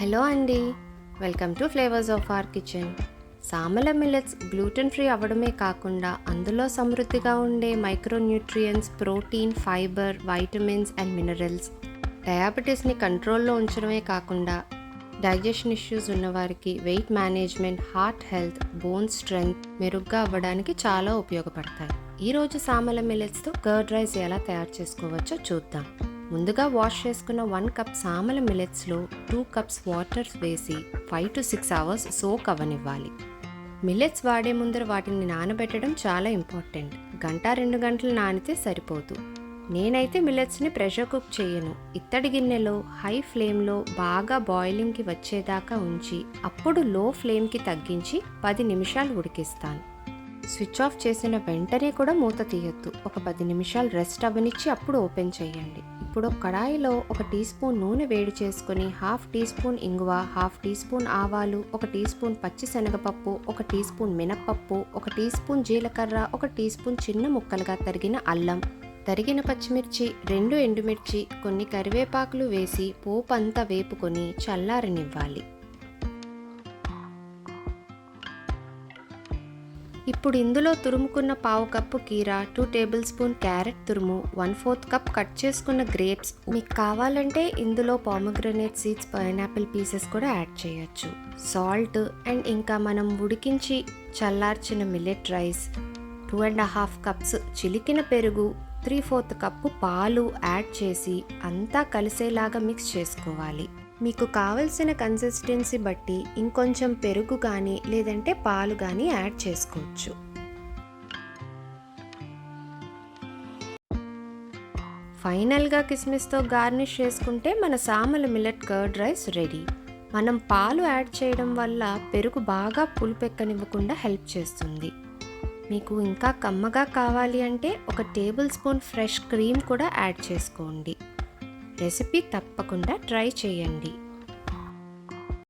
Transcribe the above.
Hello అండి. Welcome to flavours of our kitchen. Samala millets gluten free అవ్వడమే కాకుండా అందులో సమృద్ధిగా ఉండే micronutrients protein fibre vitamins and minerals. డయాబెటీస్ని కంట్రోల్లో ఉంచడమే కాకుండా డైజెషన్ ఇష్యూస్ ఉన్నవారికి weight management heart health bone strength మెరుగ్గా అవ్వడానికి చాలా ఉపయోగపడతాయి. ఈరోజు సామల మిల్లెట్స్తో కర్డ్ రైస్ ఎలా తయారు చేసుకోవచ్చో చూద్దాం. ముందుగా వాష్ చేసుకున్న వన్ కప్ సామల మిలెట్స్లో టూ కప్స్ వాటర్ వేసి five to six hours soak అవ్వనివ్వాలి. Millets వాడే ముందర వాటిని నానబెట్టడం చాలా ఇంపార్టెంట్. గంట రెండు గంటలు నానితే సరిపోదు. నేనైతే మిల్లెట్స్ని ప్రెషర్ కుక్ చేయను. ఇత్తడి గిన్నెలో హై ఫ్లేమ్లో బాగా బాయిలింగ్కి వచ్చేదాకా ఉంచి అప్పుడు లో ఫ్లేమ్కి తగ్గించి పది నిమిషాలు ఉడికిస్తాను. స్విచ్ ఆఫ్ చేసిన వెంటనే కూడా మూత తీయొద్దు. ఒక పది నిమిషాలు రెస్ట్ అవ్వనిచ్చి అప్పుడు ఓపెన్ చేయండి. ఇప్పుడు కడాయిలో ఒక టీ స్పూన్ నూనె వేడి చేసుకొని హాఫ్ టీ స్పూన్ ఇంగువ హాఫ్ టీ స్పూన్ ఆవాలు ఒక టీ స్పూన్ పచ్చిశనగపప్పు ఒక టీ స్పూన్ మినప్పప్పు ఒక టీ స్పూన్ జీలకర్ర ఒక టీ స్పూన్ చిన్న ముక్కలుగా తరిగిన అల్లం. తరిగిన పచ్చిమిర్చి రెండు ఎండుమిర్చి కొన్ని కరివేపాకులు వేసి పోపు అంతా వేపుకొని చల్లారనివ్వాలి. ఇప్పుడు ఇందులో తురుముకున్న పావు కప్పు కీరా టూ టేబుల్ స్పూన్ క్యారెట్ తురుము వన్ ఫోర్త్ కప్ కట్ చేసుకున్న గ్రేప్స్ మీకు కావాలంటే ఇందులో పామగ్రనేట్ సీడ్స్ పైనాపిల్ పీసెస్ కూడా యాడ్ చేయొచ్చు. సాల్ట్ అండ్ ఇంకా మనం ఉడికించి చల్లార్చిన millet rice two and half cups చిలికిన పెరుగు త్రీ ఫోర్త్ కప్పు పాలు యాడ్ చేసి అంతా కలిసేలాగా మిక్స్ చేసుకోవాలి. మీకు కావలసిన కన్సిస్టెన్సీ బట్టి ఇంకొంచెం పెరుగు కానీ లేదంటే పాలు కానీ యాడ్ చేసుకోవచ్చు. ఫైనల్గా కిస్మిస్తో గార్నిష్ చేసుకుంటే మన సామల మిల్లెట్ కర్డ్ రైస్ రెడీ మనం పాలు యాడ్ చేయడం వల్ల పెరుగు బాగా పులుపెక్కనివ్వకుండా హెల్ప్ చేస్తుంది. మీకు ఇంకా కమ్మగా కావాలి అంటే ఒక టేబుల్ స్పూన్ ఫ్రెష్ క్రీమ్ కూడా యాడ్ చేసుకోండి. రెసిపీ తప్పకుండా ట్రై చేయండి.